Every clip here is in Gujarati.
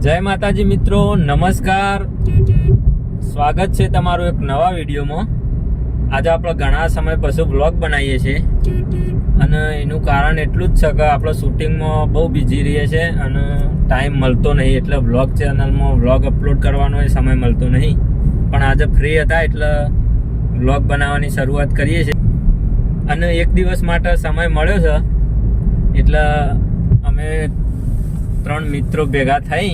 જય માતાજી મિત્રો, નમસ્કાર. સ્વાગત છે તમારું એક નવા વિડીયોમાં. આજે આપણે ઘણા સમય પછી બ્લોગ બનાવીએ છીએ. અને એનું કારણ એટલું જ છે કે આપણે શૂટિંગમાં બહુ બિઝી રહીએ છીએ અને ટાઈમ મળતો નહીં એટલે બ્લોગ ચેનલમાં બ્લોગ અપલોડ કરવાનો એ સમય મળતો નહીં. પણ આજે ફ્રી હતા એટલે બ્લોગ બનાવવાની શરૂઆત કરીએ છીએ. અને એક દિવસ માટે સમય મળ્યો છે. એટલે અમે ત્રણ મિત્રો ભેગા થઈ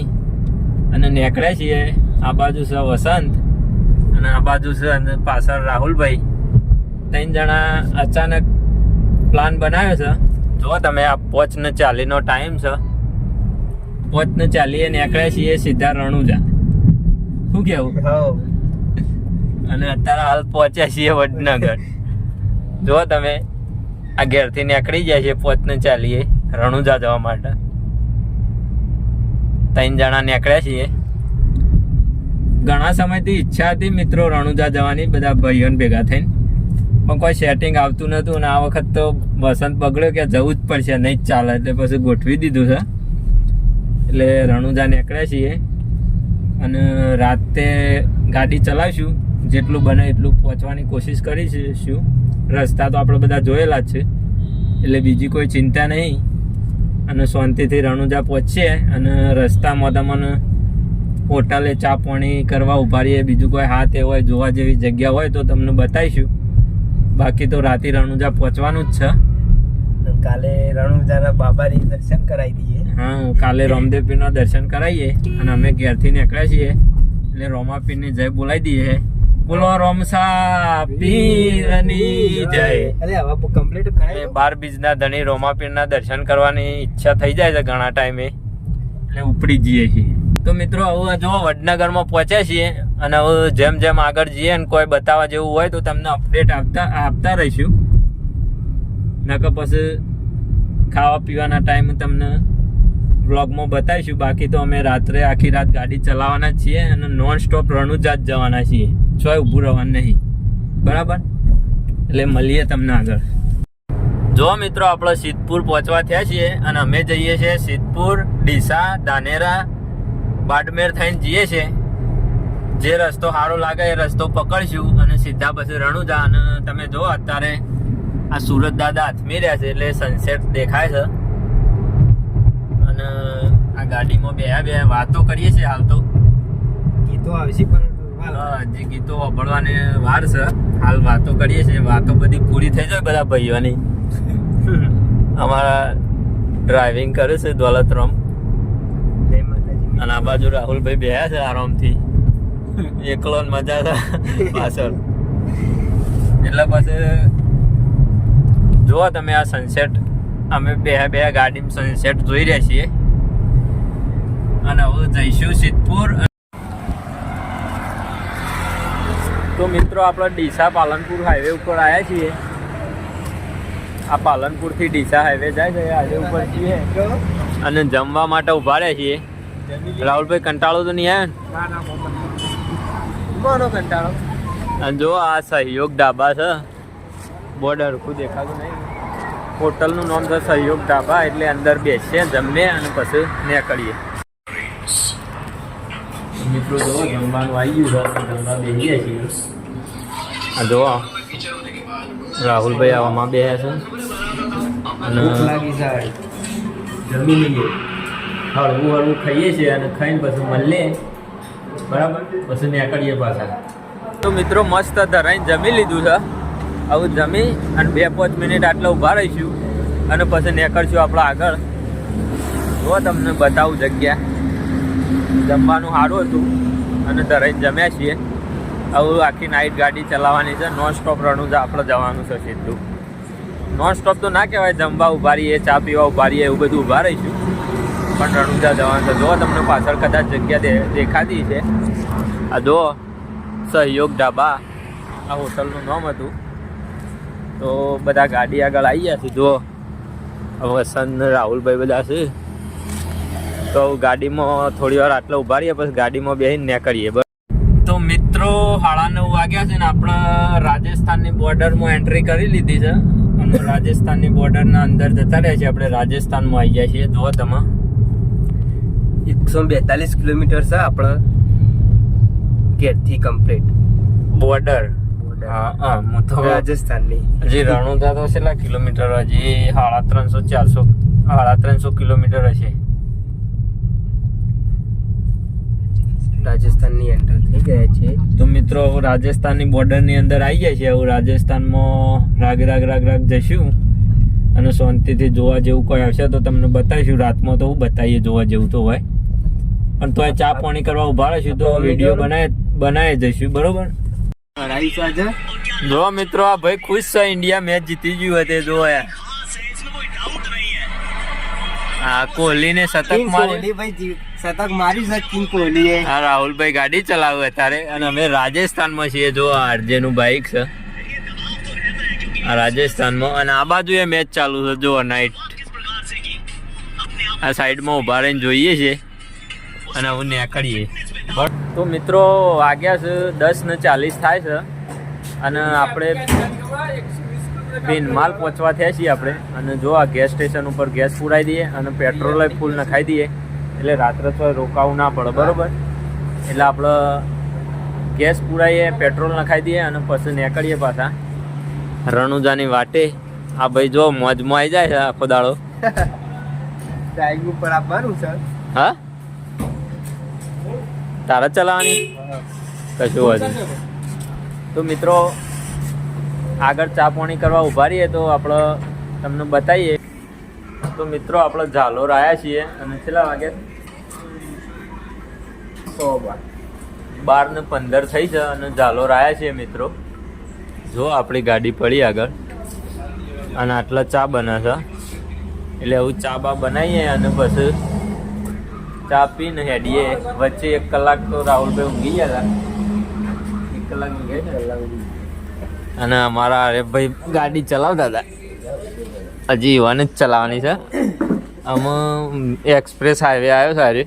અને નીકળ્યા છીએ. આ બાજુ છે વસંત અને આ બાજુ છે અને પાછળ રાહુલભાઈ. ત્રણ જણા અચાનક પ્લાન બનાવ્યો છે. જો તમે આ પોચ ને ચાલીનો ટાઈમ છે પોચ ને ચાલીએ નીકળ્યા છીએ સીધા રણુજા. શું કેવું? અને અત્યારે હાલ પહોંચ્યા છીએ વડનગર. જો તમે આ ઘેરથી નીકળી જાય છે પોચ ને ચાલીએ રણુજા જવા માટે. ત્રણ જણા નીકળ્યા છીએ. ઘણા સમયથી ઈચ્છા હતી મિત્રો રણુજા જવાની, બધા ભાઈઓને ભેગા થઈને. પણ કોઈ સેટિંગ આવતું નહોતું અને આ વખત તો વસંત બગડ્યો કે જવું જ પડશે, નહીં જ ચાલે. એટલે પછી ગોઠવી દીધું છે. એટલે રણુજા નીકળ્યા છીએ. અને રાતે ગાડી ચલાવીશું. જેટલું બને એટલું પહોંચવાની કોશિશ કરીશું. રસ્તા તો આપણે બધા જોયેલા જ છે. એટલે બીજી કોઈ ચિંતા નહીં. અને શાંતિથી રણુજા પહોંચીએ અને રસ્તામાં તમને હોટલે ચા પાણી કરવા ઊભા રહીએ બીજું કોઈ હાથ એ હોય જોવા જેવી જગ્યા હોય તો તમને બતાવીશું. બાકી તો રાતે રણુજા પહોંચવાનું જ છે. કાલે રણુજાના બાબાની દર્શન કરાવી દઈએ. હા કાલે રામદેવપીરના દર્શન કરાવીએ અને અમે ઘેરથી નીકળ્યા છીએ. એટલે રોમાપીરની જય બોલાવી દઈએ. બોલો રોમસા પીરની જય. અરે હવે કમ્પ્લીટ એ બાર બીજના ધણી રોમાપીરના દર્શન કરવાની ઈચ્છા થઈ જાય છે ઘણા ટાઈમે એટલે ઉપડી જઈએ છીએ. તો મિત્રો હવે જો વડનગરમાં પહોંચ્યા છીએ અને હવે જેમ જેમ આગળ જઈએ ને કોઈ બતાવવા જેવું હોય તો તમને અપડેટ આપતા આપતા રહીશું. નકર પછી ખાવા પીવાના ટાઈમ તમને વ્લોગમાં બતાવીશું. બાકી તો અમે રાત્રે આખી રાત ગાડી ચલાવવાના જ છીએ અને નોન સ્ટોપ રણુજા જ જવાના છીએ. ચોય ઊભું રહેવાનું નહીં. બરાબર? એટલે મળીએ તમને આગળ. જો મિત્રો, આપણે સિદ્ધપુર પહોંચવા થયા છીએ અને અમે જઈએ છીએ સિદ્ધપુર, ડીસા દાનેરા બાડમેર થઈને જઈએ છીએ. જે રસ્તો સારો લાગે એ રસ્તો પકડશું અને સીધા પછી રણુજા. અને તમે જો, અત્યારે આ સુરત દાદા હાથમી રહ્યા છે એટલે સનસેટ દેખાય છે. અને આ ગાડીમાં બે બે વાતો કરીએ છીએ હાલ તો. ગીતો આવશે, પણ હા, જે ગીતો વાપરવાની વાર છે હાલ વાતો કરીએ છીએ વાતો બધી પૂરી થઈ જાય બધા ભાઈઓની. અમારા ડ્રાઇવિંગ કરે છે દોલતરામ અને આ બાજુ રાહુલભાઈ બેહ્યા છે આરામથી. એકલો મજા છે પાછળ. એટલે પછી જુઓ તમે આ સનસેટ અમે બે બે ગાડીમાં સનસેટ જોઈ રહ્યા છીએ. અને હવે જઈશું સિદ્ધપુર તો મિત્રો આપણે ડીસા પાલનપુર હાઈવે ઉપર આવ્યા છીએ. આ પાલનપુરથી ડીસા હાઈવે જાય છે હાઈવે ઉપર છીએ. અને જમવા માટે ઊભા રહ્યા છીએ. રાહુલભાઈ કંટાળો તો નહીં આવે કંટાળો. અને જો આ સહયોગ ઢાબા છે. બોર્ડર હરખું દેખાતું નહીં. હોટલનું નામ છે સહયોગ ઢાબા એટલે અંદર બેસીએ જમીએ અને પછી નીકળીએ. મિત્રો જો જમવાનું આવી ગયું જમવા ગયા છીએ આ જો રાહુલભાઈ આવામાં બેસ્યા છે. અને ભૂખ લાગી સાહેબ જમી લઈએ. હળવું હળવું ખાઈએ છીએ અને ખાઈને પછી મળીએ. બરાબર? પછી નીકળીએ પાછા. તો મિત્રો મસ્ત ધરાઈને જમી લીધું છે. આવું જમી અને બે પાંચ મિનિટ આટલા ઊભા રહીશું અને પછી નીકળશું આપણે આગળ. જો તમને બતાવું જગ્યા. જમવાનું સારું હતું અને ધરાઈને જમ્યા છીએ. હવે આખી નાઇટ ગાડી ચલાવવાની છે. નોન સ્ટોપ રણુજા આપણે જવાનું છે સીધું. નોન સ્ટોપ તો ના કહેવાય. જમવા ઊભા રહીએ ચા પીવા ઊભા રહીએ એવું બધું ઊભા રહીશું. પણ રણુજા જવાનું છે. જો તમને પાછળ કદાચ જગ્યા દેખાતી છે. આ જો સહયોગ ઢાબા. આ હોટલનું નામ હતું. તો બધા ગાડી આગળ આવી ગયા છે. જો વસંત રાહુલભાઈ બધા છે. તો ગાડીમાં થોડી વાર આટલા ઊભા રહીએ પછી ગાડીમાં બેસીને નીકળીએ. બસ. તો મિત્રો સાડા નવ વાગ્યા છે ને આપણે રાજસ્થાનની બોર્ડરમાં એન્ટ્રી કરી લીધી છે. અને રાજસ્થાનની બોર્ડરના અંદર જતા રહ્યા છીએ. આપણે રાજસ્થાનમાં આવી ગયા છીએ. જુઓ તમે. એકસો બેતાલીસ કિલોમીટર છે આપણે ગેટથી કમ્પ્લીટ બોર્ડર. હા હા તો રાજસ્થાનની. હજી રણુદા તો કેટલા કિલોમીટર હજી સાડા ત્રણસો ચારસો સાડા ત્રણસો કિલોમીટર હશે. રાજસ્થાનની એન્ટર થઈ ગયા છે. તો મિત્રો રાજસ્થાનની બોર્ડરની અંદર આવી જાય છે હવે રાજસ્થાનમાં રાગ રાગ રાગ રાગ જઈશું અને શાંતિથી જોવા જેવું કોઈ આવશે તો તમને બતાવીશું. રાતમાં તો હું બતાવીએ જોવા જેવું તો હોય. પણ તો ચા પાણી કરવા ઊભા રહીશું તો વીડિયો બનાવી બનાવી જઈશું. બરોબર? જો મિત્રો આ ભાઈ ખુશ છે. ઇન્ડિયા મેચ જીતી ગયું હતું જો યાર હા કોહલીને શતક કિંગ મારી કોહલી ભાઈ શતક મારી છે કિંગ કોહલીએ. આ રાહુલભાઈ ગાડી ચલાવે અત્યારે. અને અમે રાજસ્થાનમાં છીએ. જો આ આરજે નું બાઇક છે. આ રાજસ્થાનમાં. અને આ બાજુ એ મેચ ચાલુ છે. જો નાઇટ આ સાઈડમાં ઊભા રહીને જોઈએ છીએ અને હું નીકળીએ. તો મિત્રો, વાગ્યા છે દસ ને ચાલીસ થાય છે. અને આપણે ભીનમાલ પહોંચવા થયા છીએ આપણે. અને જો આ ગેસ સ્ટેશન ઉપર ગેસ પુરાઈ દઈએ અને પેટ્રોલ ફૂલ નખાઈ દઈએ. એટલે રાત્રે તો રોકાવું ના પડે બરોબર? એટલે આપણે ગેસ પુરાઈએ પેટ્રોલ નખાઈ દઈએ અને પછી નીકળીએ પાછા. રણુજાની વાટે. આ ભાઈ જો મોજમાં આવી જાય છે આખો દાડો. ડ્રાઈવિંગ ઉપર આપવાનું છે? હા? તારા ચલાવવાની? કશું હોય તો મિત્રો આગળ ચા પાણી કરવા ઊભા રહીએ તો આપણે તમને બતાવીએ તો મિત્રો આપણે ઝાલોર આવ્યા છીએ અને છેલ્લા વાગે સો બાર. બાર ને પંદર થઈ છે અને ઝાલોર આવ્યા છીએ મિત્રો. જો આપણી ગાડી પડી આગળ. અને આટલા ચા બને છે. એટલે એવું ચા બા બનાવીએ અને પછી ચા પીને હેડીએ. વચ્ચે એક કલાક તો રાહુલભાઈ ઊંઘી ગયા હતા. એક કલાક હતા અને અમારા ભાઈ ગાડી ચલાવતા હતા. હજી ઇવાન જ ચલાવવાની છે. આમાં એક્સપ્રેસ હાઈવે આવ્યો સારી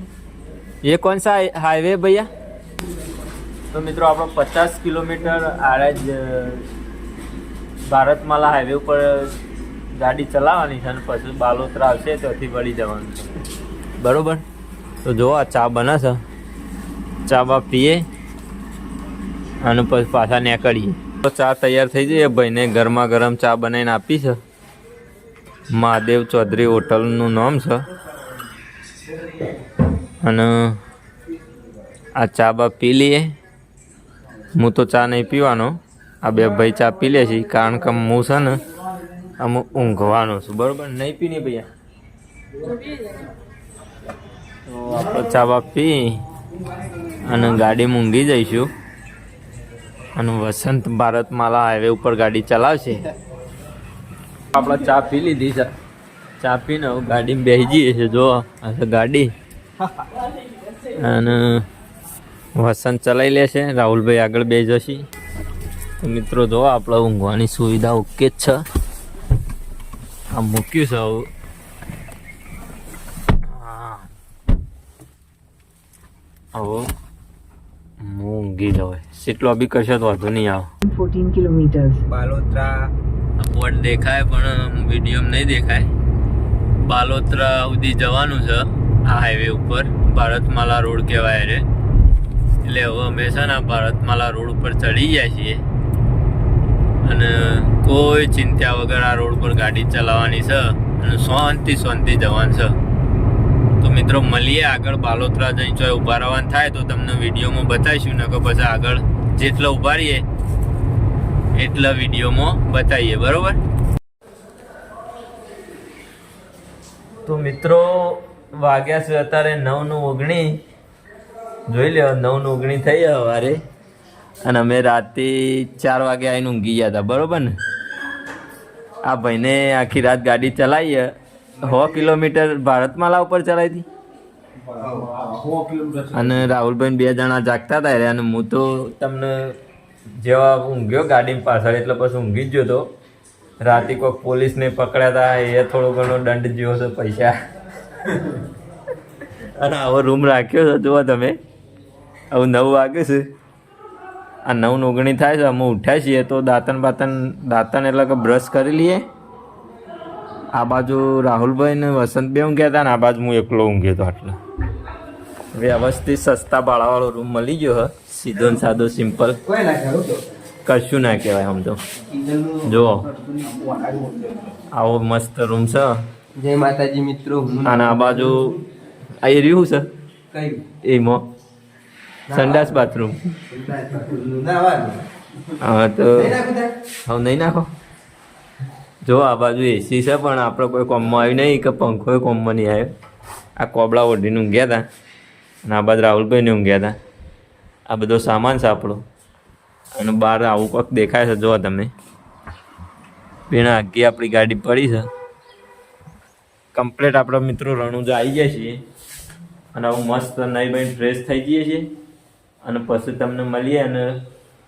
એ કોણ સા હાઈવે ભૈયા? તો મિત્રો આપણો પચાસ કિલોમીટર આરજ ભારતમાલા હાઈવે ઉપર ગાડી ચલાવવાની છે અને પછી બાલોતરા આવશે ત્યાંથી વળી જવાનું બરાબર. તો જો આ ચા બનાશે. ચા બા પીએ અને પછી પાછા નીકળીએ. તો ચા તૈયાર થઈ જઈએ. ભાઈને ગરમા ગરમ ચા બનાવીને આપીશ મહાદેવ ચૌધરી હોટલનું નામ છે. અને આ ચા બા પી લઈએ. હું તો ચા નહીં પીવાનો. આ બે ભાઈ ચા પી લે છે, કારણ કે હું છે ને આમ ઊંઘવાનો છું. બરાબર? નહીં પીને ભૈયા? તો આપણે ચા બા પી અને ગાડી મૂંઘી જઈશું. અને વસંત ભારત માલા હાઈવે ઉપર ગાડી ચલાવશે. આપણે ચા પી લીધી છે. ચા પીને ગાડીમાં બેસી જઈએ છે જો આ છે ગાડી. અને વસંત ચલાવી લેશે. રાહુલભાઈ આગળ બે જશે. મિત્રો જો આપણે ઊંઘવાની સુવિધા ઓકે જ છે. આ મૂક્યું છે હવે. હા. હવે ઊંઘી જવાય. સીટલો બી કશો તો વાંધો નહીં આવે. Fourteen kilometre બાલોત્રા. બોર્ડ દેખાય, પણ વિડીયોમાં નહીં દેખાય. બાલોત્રા સુધી જવાનું છે, આ હાઈવે ઉપર. ભારતમાલા રોડ કહેવાય રે એટલે હવે અમે છે ને ભારતમાલા રોડ ઉપર ચડી ગયા છીએ. અને કોઈ ચિંતા વગર આ રોડ પર ગાડી ચલાવવાની છે અને શાંતિ શાંતિ જવાનું છે. તો મિત્રો, મળીએ આગળ બાલોત્રા જઈને. ચોય ઊભા રહેવાનું થાય તો તમને વિડીયોમાં બતાવીશું ને કે પછી આગળ જેટલા ઊભા રહીએ એટલા વિડીયોમાં બતાવીએ બરોબર? તો મિત્રો વાગ્યા છે અત્યારે નવનું ઓગણી. જોઈ લ્યો નવનું ઓગણી થઈ સવારે અને અમે રાતે ચાર વાગે આવીને ઊંઘી ગયા હતા બરોબર ને? આ ભાઈને આખી રાત ગાડી ચલાવી સો કિલોમીટર ભારતમાલા ઉપર ચલાવી હતી. અને રાહુલભાઈ બે જણા જાગતા હતા અને હું તો તમને જેવા ઊંઘ્યો ગાડીમાં પાછળ એટલે પછી ઊંઘી જ ગયો તો. રાતે કોઈક પોલીસને પકડ્યા હતા એ થોડો ઘણો દંડ જેવો હતો પૈસા. અને આવો રૂમ રાખ્યો છે, જુઓ તમે. હવે નવ વાગે છે. આ નવ ઓગણી થાય છે, અમે ઉઠ્યા છીએ તો દાંતન બાતન દાંતન એટલે કે બ્રશ કરી લઈએ. આ બાજુ રાહુલભાઈ ને વસંત બે ઊંઘ્યા હતા ને આ બાજુ હું એકલો ઊંઘ્યો હતો આટલો. વ્યવસ્થિત સસ્તા ભાડાવાળો રૂમ મળી ગયો હ. સીધો ને સાદો સિમ્પલ કશું ના કહેવાય આમ તો. જુઓ. આવો મસ્ત રૂમ છે. જય માતાજી મિત્રો અને આ બાજુ આ એ રહ્યું છે? એમાં. સંડાસ બાથરૂમ. હા તો? હવે નહીં નાખો? જો આ બાજુ એસી છે પણ આપણે કોઈ કોમમાં આવ્યું નહીં કે પંખો કોમમાં નહીં આવ્યો. આ કોબળા ઓઢીને ઊંઘ્યા હતા. અને આ બાજુ રાહુલભાઈને ઊંઘ્યા હતા, આ બધો સામાન છે આપણો અને બહાર આવું કંઈક દેખાય છે જો તમે. બેના આગી આપણી ગાડી પડી છે. કમ્પ્લેટ આપણા મિત્રો રણુજા આવી ગયા છીએ. અને આવું મસ્ત નહીં બહેન ફ્રેશ થઈ જઈએ છીએ અને પછી તમને મળીએ અને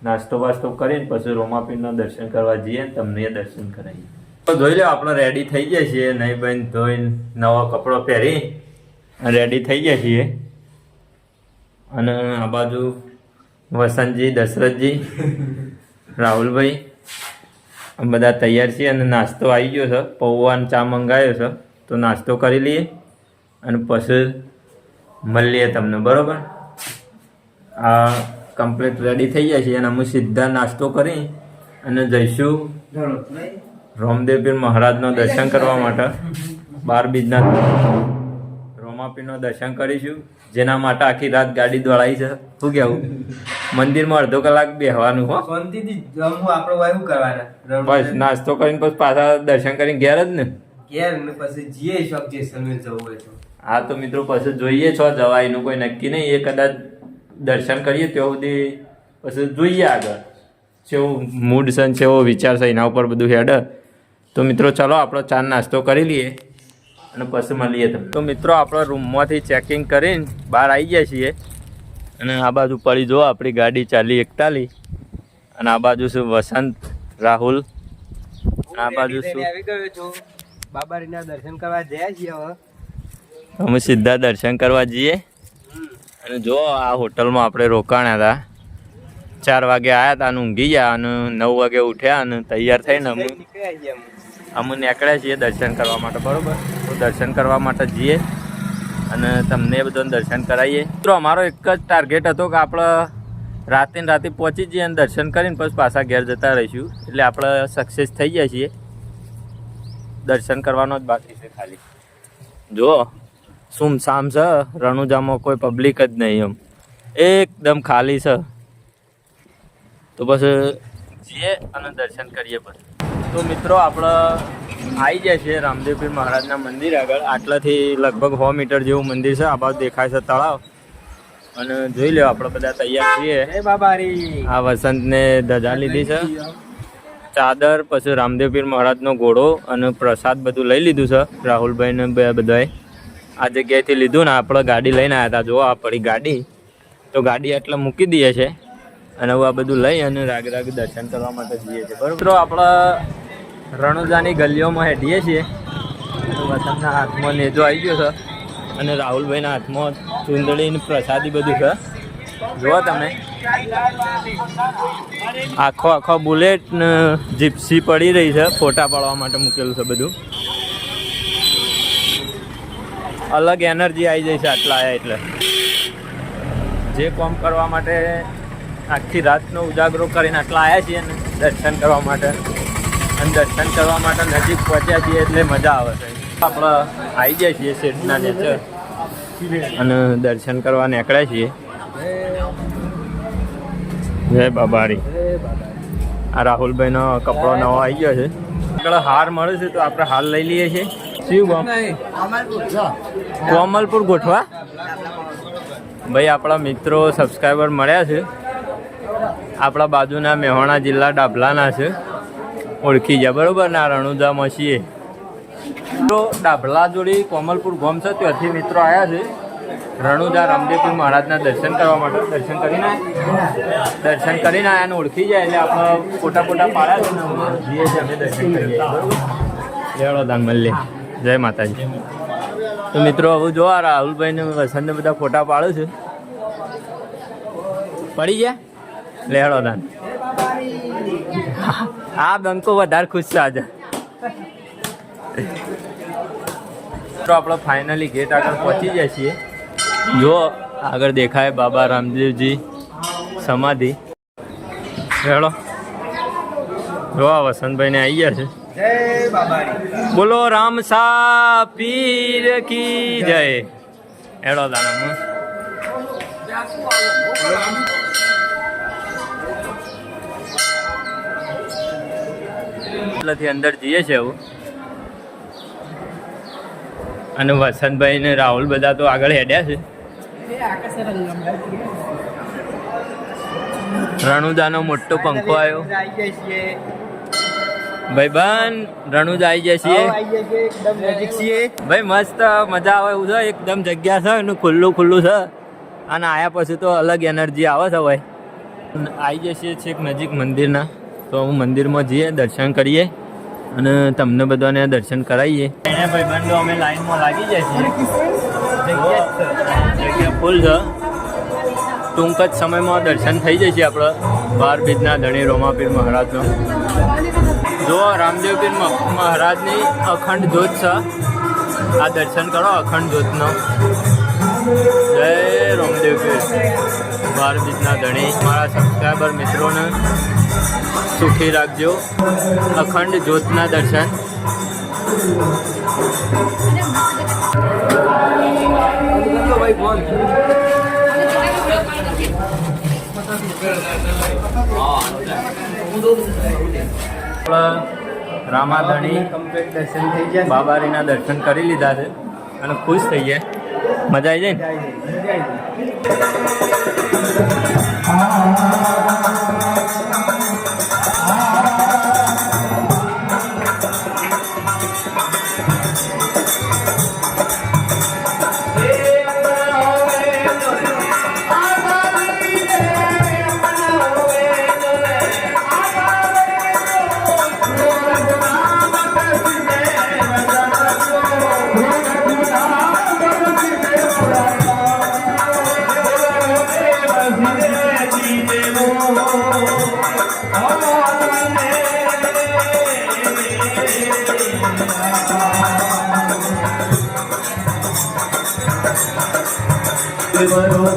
નાસ્તો વાસ્તો કરીને પછી રોમાપીરના દર્શન કરવા જઈએ તમને દર્શન કરાવીએ. તો જોઈ લો આપણે રેડી થઈ ગયા છીએ. નહીં બહેન ધોઈને નવા કપડો પહેરી રેડી થઈ ગયા છીએ. અને આ બાજુ વસંતજી દશરથજી રાહુલભાઈ અમે બધા તૈયાર છીએ અને નાસ્તો આવી ગયો છે. પૌવા અને ચા મંગાવ્યો છે. તો નાસ્તો કરી લઈએ અને પછી મળીએ તમને બરાબર? આ કમ્પ્લીટ રેડી થઈ જાય છે અને અમે સીધા નાસ્તો કરી અને જઈશું રોમદેવપીર મહારાજનો દર્શન કરવા માટે. બાર બીજના રોમાપીરનો દર્શન કરીશું. જેના માટે આખી રાત ગાડી દોડાઈ છે. શું કેવું? મંદિરમાં અડધો કલાક બેહવાનું હો. શાંતિથી જમવું આપણે વાયુ કરવાના. બસ નાસ્તો કરીને પછી પાછા દર્શન કરીને ઘેર જ ને? ઘેર ને પછી જીએ શોખ જેસલમેર જવું હોય તો. હા તો મિત્રો પછી જોઈએ છો જવાય એનું કોઈ નક્કી નહીં. એ કદાચ દર્શન કરીએ ત્યાં સુધી પછી જોઈએ આગળ. જેવો મૂડ છે ને કેવો વિચાર છે એના ઉપર બધું હેડ. તો મિત્રો ચલો આપણો ચા નાસ્તો કરી લઈએ. અને પછી મળીએ તમે તો મિત્રો આપણા રૂમમાંથી ચેકિંગ કરીને બહાર આવી ગયા છીએ. અને આ બાજુ પડી જો આપણી ગાડી ચાલી એકતાલી. અને આ બાજુ શું વસંત રાહુલ. આ બાજુ શું? આવી ગયો છું. બાબારીના દર્શન કરવા જયા છીએ હવે. અમે સીધા દર્શન કરવા જઈએ. અને જો આ હોટલમાં આપણે રોકાણ્યા હતા. ચાર વાગે આવ્યા હતા અને ઊંઘી ગયા અને નવ વાગે ઉઠ્યા અને તૈયાર થઈને અમે. અમે નીકળ્યા છીએ દર્શન કરવા માટે બરોબર? તો દર્શન કરવા માટે જઈએ અને તમને બધાને દર્શન કરાવીએ. મિત્રો, અમારો એક જ ટાર્ગેટ હતો કે આપણે રાતે ને રાતે પહોંચી જઈએ અને દર્શન કરીને પછી પાછા ઘેર જતા રહીશું. એટલે આપણે સક્સેસ થઈ જાય છીએ. દર્શન કરવાનો જ બાકી છે ખાલી. જુઓ સુમસામ છે? રણુજામાં કોઈ પબ્લિક જ નહીં એમ. એકદમ ખાલી છે. તો બસ જઈએ અને દર્શન કરીએ પછી. તો મિત્રો આપણે આવી જાય છે રામદેવપીર મહારાજના મંદિર આગળ. આટલાથી લગભગ સો મીટર જેવું મંદિર છે. આ બાજુ દેખાય છે તળાવ. અને જોઈ લો આપણે બધા તૈયાર છીએ. આ વસંતને ધજા લીધી છે. ચાદર પછી રામદેવપીર મહારાજનો ઘોડો અને પ્રસાદ બધું લઈ લીધું છે. રાહુલભાઈને બે બધાએ આ જગ્યાએથી લીધું ને આપણે ગાડી લઈને આવ્યા હતા. જો આ પડી ગાડી. તો ગાડી એટલે મૂકી દઈએ છે. અને હવે આ બધું લઈ અને રાગ રાગ દર્શન કરવા માટે જઈએ છીએ. બરાબર? મિત્રો આપણે રણુજાની ગલીઓમાં હેઠીએ છીએ. તો વસંતના હાથમાં નેજો આવી ગયો છે. અને રાહુલભાઈના હાથમાં ચૂંદડીને પ્રસાદી બધું છે. જુઓ તમે. આખો આખો બુલેટ જીપ્સી પડી રહી છે. ફોટા પાડવા માટે મૂકેલું છે બધું. અલગ એનર્જી આવી જાય છે આટલા આવ્યા એટલે. જે કોમ કરવા માટે આખી રાતનો ઉજાગરો કરીને આટલા આવ્યા છીએ ને દર્શન કરવા માટે. અને દર્શન કરવા માટે નજીક પહોંચ્યા છીએ એટલે મજા આવે છે. આપણે આવી જાય છીએ શેઠના નેચર. અને દર્શન કરવા નીકળ્યા છીએ. જય બાબારી. આ રાહુલભાઈનો કપડો નવો આવી ગયો છે. આપણે હાર મળે છે તો આપણે હાર લઈ લઈએ છીએ. શિવ કોમલપુર ગોઠવા. ભાઈ, આપણા મિત્રો સબસ્ક્રાઈબર મળ્યા છે. આપણા બાજુના મહેસાણા જિલ્લા ડાભલાના છે. ઓળખી જાય બરોબર? આ રણુજામાં છીએ તો ડાભલા જોડી કોમલપુર ગોમ છે, ત્યાંથી મિત્રો આવ્યા છે. રણુજા રામદેવપુર મહારાજના દર્શન કરવા માટે. દર્શન કરીને દર્શન કરીને આયા ને ઓળખી જાય એટલે આપણે ફોટા ફોટા પાડ્યા છે જઈએ છીએ અમે દર્શન કરીએ. લેવડો દાન મળીએ જય માતાજી. તો મિત્રો, હવે જો આ રાહુલભાઈ ને વસંતને બધા ફોટા પાડું છે. પડી ગયા? લેહડો દાન. આ બંકો વધારે ખુશ છે આજે. તો આપણે ફાઇનલી ગેટ આગળ પહોંચી જાય છીએ. જો આગળ દેખાય બાબા રામદેવજી સમાધિ. હેલો જો આ વસંતભાઈને આવી ગયા છે. બોલો રામ રામસા પીર કી જય. હેડો દાણા એટલેથી અંદર જઈએ છે એવું. અને વસંતભાઈ ને રાહુલ બધા તો આગળ હેડ્યા છે. રણુદાનો મોટો પંખો આવ્યો. ભાઈ બન રણુદ આવી જાય છીએ. છીએ. ભાઈ મસ્ત મજા આવે એવું છે. એકદમ જગ્યા છે એનું ખુલ્લું ખુલ્લું છે. અને આયા પછી તો અલગ એનર્જી આવે છે ભાઈ. આવી જઈએ છેક નજીક મંદિરના. તો હું મંદિરમાં જઈએ દર્શન કરીએ અને તમને બધાને દર્શન કરાવીએ. એને ભાઈબંધો અમે લાઈનમાં લાગી જાય છે. ફૂલ છે. ટૂંક જ સમયમાં દર્શન થઈ જશે આપણે બાર બીજના ધણી રોમાપીર મહારાજનો. જો રામદેવ પીર મહારાજની અખંડ જ્યોત છે. આ દર્શન કરો અખંડ જ્યોતનો જય રામદેવ પીર બીજના ધણી, મારા સબસ્ક્રાઈબર મિત્રોને સુખી રાખજો. અખંડ જ્યોતના દર્શન. રામાધણી કમ્પ્લીટ દર્શન થઈ ગયા બાબારીના દર્શન કરી લીધા છે અને ખુશ થઈ ગયા. મજા આવી જાય ને? ああ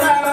જો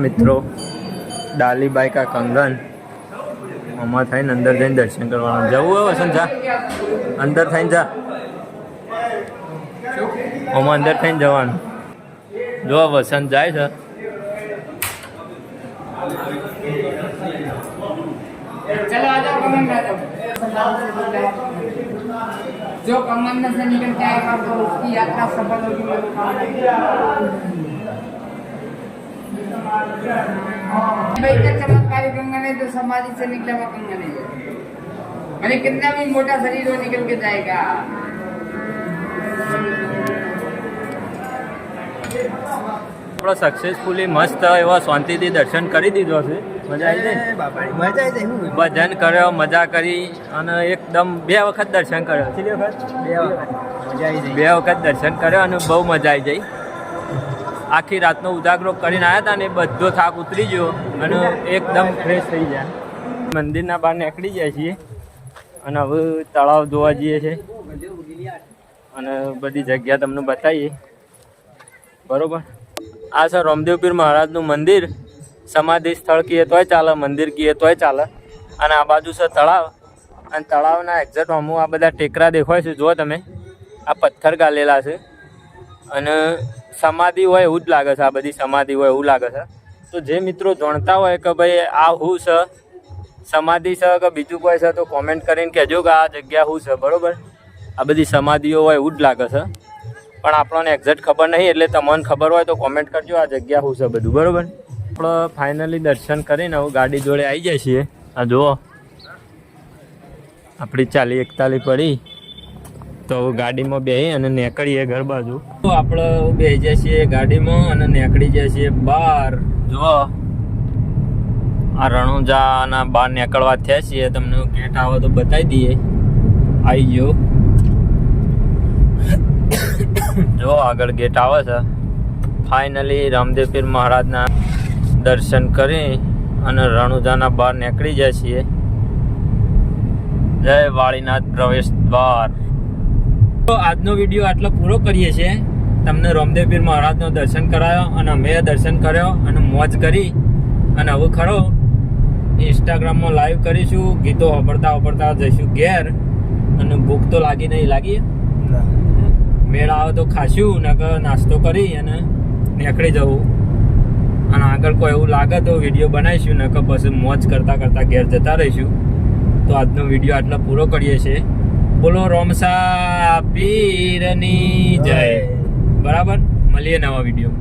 મિત્રો ડાલીબાઈ કા કંગન આમાં થઈને અંદર જઈને દર્શન કરવાનું જવું હોય વસંત જા અંદર થઈને જા આમાં અંદર થઈને જવાનું જો આ વસંત જાય છે चलो आ जाओ कमन में आ जाओ जो कमन में से निकल के आएगा तो उसकी यात्रा सफल होगी भाई का चमत्कारी कंगन है जो समाधि से निकला हुआ कंगन है मैंने कितना भी मोटा शरीर हो निकल के जाएगा આપણો સક્સેસફુલી મસ્ત એવા શાંતિથી દર્શન કરી દીધો છે મજા આવી જાય જય બાબારી મજા આવી જાય હું ભજન કર્યો મજા કરી અને એકદમ બે વખત દર્શન કર્યો કેટલી વખત બે વખત મજા આવી બે વખત દર્શન કર્યો અને બહુ મજા આવી જઈ આખી રાતનો ઉજાગરો કરીને આવ્યા હતા ને બધો થાક ઉતરી ગયો અને એકદમ ફ્રેશ થઈ જાય મંદિરના બહાર નીકળી જાય છીએ અને હવે તળાવ જોવા જઈએ છીએ અને બધી જગ્યા તમને બતાવીએ. બરોબર? આ છે રામદેવપીર મહારાજનું મંદિર. સમાધિ સ્થળ કહીએ તોય ચાલે, મંદિર કહીએ તોય ચાલે. અને આ બાજુ છે તળાવ. અને તળાવના એક્ઝેક્ટ અમુક આ બધા ટેકરા દેખાય છે, જુઓ તમે. આ પથ્થર ગાલેલા છે. અને સમાધિ હોય એવું જ લાગે છે, આ બધી સમાધિ હોય એવું લાગે છે. તો જે મિત્રો જાણતા હોય કે ભાઈ આ હું છે, સમાધિ છે કે બીજું કોઈ છે, તો કોમેન્ટ કરીને કહેજો કે આ જગ્યા હું છે, બરાબર? આ બધી સમાધિઓ હોય એવું જ લાગે છે. પણ આપણને એક્ઝેક્ટ ખબર નહીં, એટલે તમને ખબર હોય તો કોમેન્ટ કરજો આ જગ્યા હું છે બધું, બરાબર? આપણે ફાઇનલી દર્શન કરીને હવે ગાડી જોડે આવી જાય છીએ. આ જુઓ. આપણી ચાલી એકતાલી પડી. તો ગાડીમાં બેસી અને નીકળીએ ઘર બાજુ. આપણે બે જઈએ છીએ ગાડીમાં અને નીકળી જઈએ છીએ બહાર. જુઓ આ રણુજાના બહાર નીકળવા થયા છીએ, તમને ગેટ આવે તો બતાવી દઈએ. આવી ગયો. જો, આગળ ગેટ આવે છે. ફાઇનલી રામદેવપીર મહારાજના દર્શન કરી અને રણુજાના બહાર નીકળી જાય છીએ. જય વાળીનાથ પ્રવેશ દ્વાર. તો આજનો વીડિયો આટલો પૂરો કરીએ છીએ. તમને રામદેવપીર મહારાજનો દર્શન કરાયો અને મેં દર્શન કર્યો અને મોજ કરી. અને હવે ખરો ઇન્સ્ટાગ્રામમાં લાઈવ કરીશું ગીતો વાપરતા વાપરતા જઈશું ઘેર. અને ભૂખ તો લાગી નહીં લાગી? મેળ આવે તો ખાશું નકર નાસ્તો કરી અને નીકળી જવું. અને આગળ કોઈ એવું લાગે તો વીડિયો બનાવીશું નકર પછી મોજ કરતા કરતા ઘેર જતા રહીશું. તો આજનો વીડિયો આટલો પૂરો કરીએ છીએ. બોલો રોમસા પીરની જય. બરાબર? મળીએ નવા વીડિયો